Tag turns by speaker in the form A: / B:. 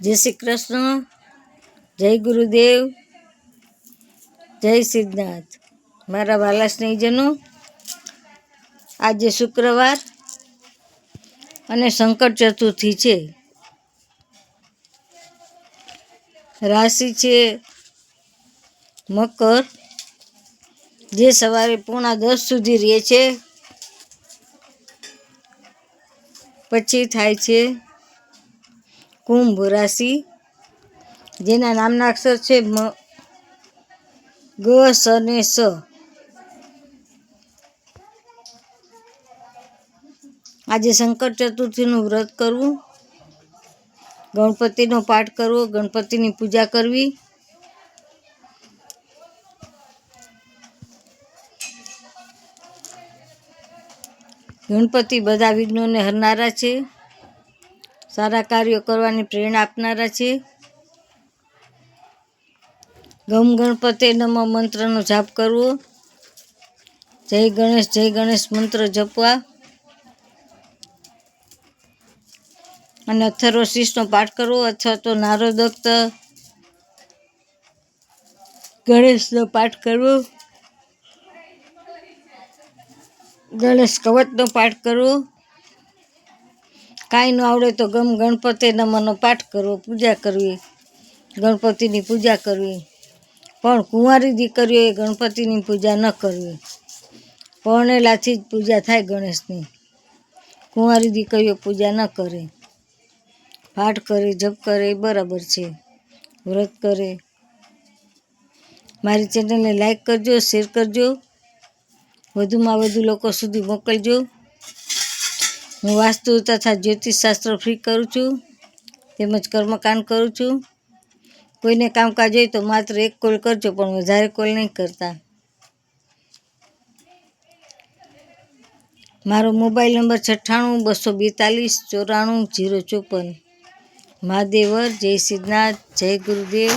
A: જય શ્રી કૃષ્ણ, જય ગુરુદેવ, જય સિદ્ધનાથ. મારા વાલા સ્નેહીજનો, આજે શુક્રવાર અને સંકટ ચતુર્થી છે. રાશિ છે મકર, જે સવારે પોણા દસ સુધી રહે છે. પછી થાય છે કુંભ રાશિ, જેના નામના અક્ષર છે મ, ગ, સ ને સ. આજે શંકર ચતુર્થીનું વ્રત કરવું, ગણપતિનો પાઠ કરવો, ગણપતિની પૂજા કરવી. ગણપતિ બધા વિઘ્નોને હરનારા છે. સારા કાર્યો કરવાની પ્રેરણા આપનારા છે ગમ ગણપતે નમ મંત્રનો જાપ કરવો. જય ગણેશ જય ગણેશ મંત્ર જપવા. અને અથર્વ શીષનો પાઠ કરવો અથવા તો નારોદક્ત ગણેશનો પાઠ કરવો. ગણેશ કવચનો પાઠ કરવો. કાંઈ ન આવડે તો ગમ ગણપતિ નમનો પાઠ કરવો, પૂજા કરવી. ગણપતિની પૂજા કરવી. પણ કુંવારી દીકરીઓએ ગણપતિની પૂજા ન કરવી. પરણેલાથી જ પૂજા થાય ગણેશની. કુંવારી દીકરીઓ પૂજા ન કરે. પાઠ કરે, જપ કરે, એ બરાબર છે. વ્રત કરે. મારી ચેનલને લાઈક કરજો, શેર કરજો. વધુમાં વધુ લોકો સુધી મોકલજો. હું વાસ્તુ તથા જ્યોતિષશાસ્ત્ર ફ્રી કરું છું, તેમજ કર્મકાંડ કરું છું. કોઈને કામકાજ હોય તો માત્ર એક કોલ કરજો, પણ વધારે કોલ નહીં કરતા. મારો મોબાઈલ નંબર છઠ્ઠાણું, બસો બેતાલીસ, ચોરાણું, જીરો ચોપન. મહાદેવર, જય સિદ્ધનાથ, જય ગુરુદેવ.